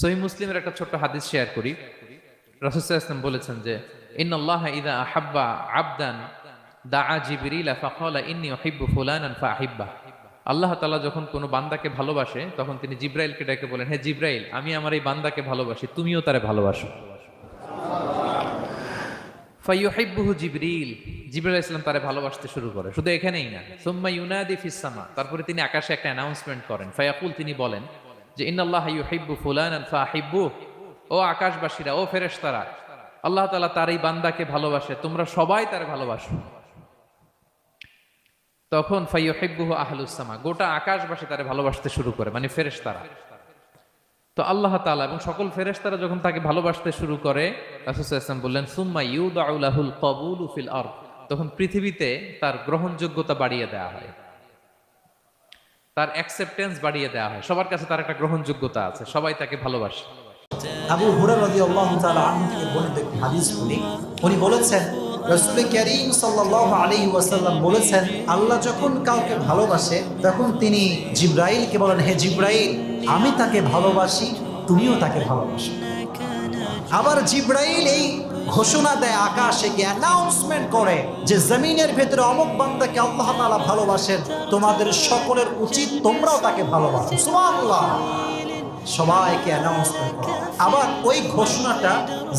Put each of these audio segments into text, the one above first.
সহি মুসলিমের একটা ছোট্ট হাদিস শেয়ার করি। রাসুসাহ ইসলাম বলেছেন যে, ইন্নাল্লাহ ইদা আহাব্বা আবদান জিবরিল আল্লাহ যখন কোনো বান্দাকে ভালোবাসে, তখন তিনি জিব্রাইলকে ডেকে বলেন জিব্রাইল, আমি আমার এই বান্দাকে ভালোবাসি, তুমিও তারে ভালোবাসো। ফাইয়ুহিব্বুহু জিবরিল জিবরাইল ইসলাম তারে ভালোবাসতে শুরু করে, শুধু এখানেই না। সুম্মা ইউনাদি ফিস সামা, তারপরে তিনি আকাশে একটা অ্যানাউন্সমেন্ট করেন। ফায়াকুল, তিনি বলেন যে ইন্নাল্লাহ ইউহিব্বু ফুলানান ফাহিব্বু। ও আকাশবাসীরা, ও ফেরেশতারা, আল্লাহ তাআলা তার এই বান্দাকে ভালোবাসে, তোমরা সবাই তার ভালোবাসো। তখন ফাইয়ুহিব্বুহু আহলুস সামা, গোটা আকাশবাসী তারে ভালোবাসতে শুরু করে মানে ফেরেশতারা। তো আল্লাহ তাআলা এবং সকল ফেরেশতারা যখন তাকে ভালোবাসতে শুরু করে, রাসূল সাল্লাল্লাহু বললেন সুম্মা ইউদাউ লাহুল কবুলু ফিল আরদ। তখন পৃথিবীতে তার গ্রহণযোগ্যতা বাড়িয়ে দেওয়া হয়। তার অ্যাকসেপ্টেন্স বাড়িয়ে দেওয়া হয়। সবার কাছে তার একটা গ্রহণযোগ্যতা আছে। সবাই তাকে ভালোবাসে। আবু থেকে হাদিস উনি বলেছেন ওয়াসাল্লাম বলেছেন, আল্লাহ যখন কাউকে ভালোবাসে, তখন তিনি জিব্রাইলকে বলেন, হে জিব্রাইল, আমি তাকে ভালোবাসি, তুমিও তাকে ভালোবাসো। আবার জিব্রাইল এই ঘোষণা দেয় আকাশে গিয়ে অ্যানাউন্সমেন্ট করে যে জমিনের ভেতরে অমুক বান্দাকে আল্লাহ তাআলা ভালোবাসেন। তোমাদের সকলের উচিত তোমরাও তাকে ভালোবাসো। সুবহানাল্লাহ। সবাইকে অ্যানাউন্সমেন্ট করা আবার ওই ঘোষণাটা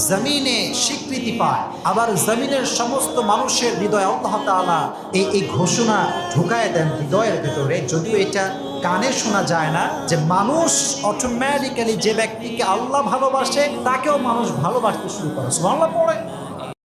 জমিনে স্বীকৃতি পায়। আবার জমিনের সমস্ত মানুষের হৃদয় আল্লাহ এই এই ঘোষণা ঢুকায় দেন হৃদয়ের ভেতরে। যদিও এটা কানে শোনা যায় না যে মানুষ অটোমেটিক্যালি যে ব্যক্তিকে আল্লাহ ভালোবাসে, তাকেও মানুষ ভালোবাসতে শুরু করে। সুবহানাল্লাহ, পড়ে।